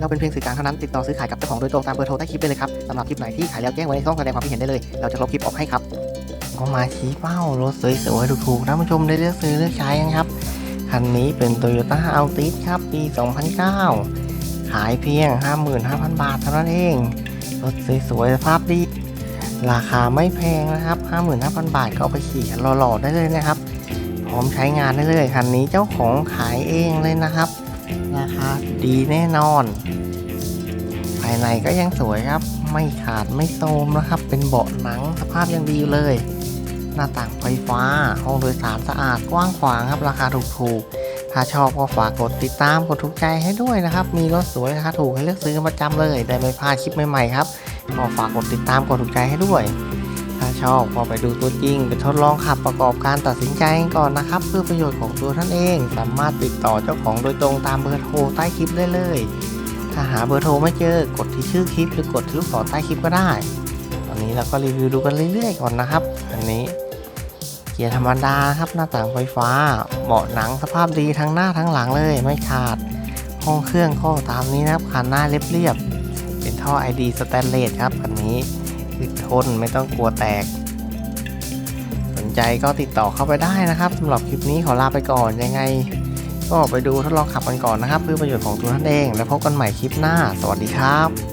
เราเป็นเพียงสื่อกลางเท่านั้นติดต่อซื้อขายกับเจ้าของโดยตรงตามเบอร์โทรใต้คลิปได้เลยครับสำหรับคลิปไหนที่ขายแล้วแจ้งไว้ในช่องแสดงความคิดเห็นได้เลย เราจะลบคลิปออกให้ครับก็มาชี้เป้ารถสวยๆถูกๆท่านผู้ชมได้เลือกซื้อเลือกใช้กันครับคันนี้เป็น Toyota Altis ครับปี 2009 ขายเพียง 55,000 บาทเท่านั้นเอง รถสวยๆสภาพดี ราคาไม่แพงนะครับ 55,000 บาทก็เอาไปขี่หล่อๆได้เลยนะครับ พร้อมใช้งานได้เลยคันนี้เจ้าของขายเองเลยนะครับ ราคาดีแน่นอน ภายในก็ยังสวยครับ ไม่ขาดไม่โทรมนะครับ เป็นเบาะหนังสภาพยังดีเลย หน้าต่างไฟฟ้า ห้องโดยสารสะอาดกว้างขวางครับ ราคาถูกๆ ถ้าชอบก็ฝากกดติดตามกดถูกใจให้ด้วยนะครับ มีรถสวยราคาถูกให้เลือกซื้อประจำเลย ได้ไม่พลาดคลิปใหม่ๆครับ ก็ฝากกดติดตามกดถูกใจให้ด้วย ถ้าชอบก็ไปดูตัวจริง ไปทดลองขับประกอบการตัดสินใจก่อนนะครับ เพื่อประโยชน์ของตัวท่านเอง สามารถติดต่อเจ้าของโดยตรงตามเบอร์โทรใต้คลิปได้เลย ถ้าหาเบอร์โทรไม่เจอกดที่ชื่อคลิปหรือกดที่ลูกศรใต้คลิปก็ได้ ตอนนี้เราก็รีวิวดูกันเรื่อยๆก่อนนะครับ อันนี้เกียร์ธรรมดาครับหน้าต่างไฟฟ้าเบาะหนังสภาพดีทั้งหน้าทั้งหลังเลยไม่ขาด ห้องเครื่องข้อตามนี้นะครับคันหน้าเรียบๆเป็นท่อ ID สแตนเลสครับคันนี้ คือทนไม่ต้องกลัวแตก สนใจก็ติดต่อเข้าไปได้นะครับสำหรับคลิปนี้ขอลาไปก่อนยังไง ก็ไปดูทดลองขับกันก่อนนะครับ เพื่อประโยชน์ของตัวท่านเอง แล้วพบกันใหม่คลิปหน้า สวัสดีครับ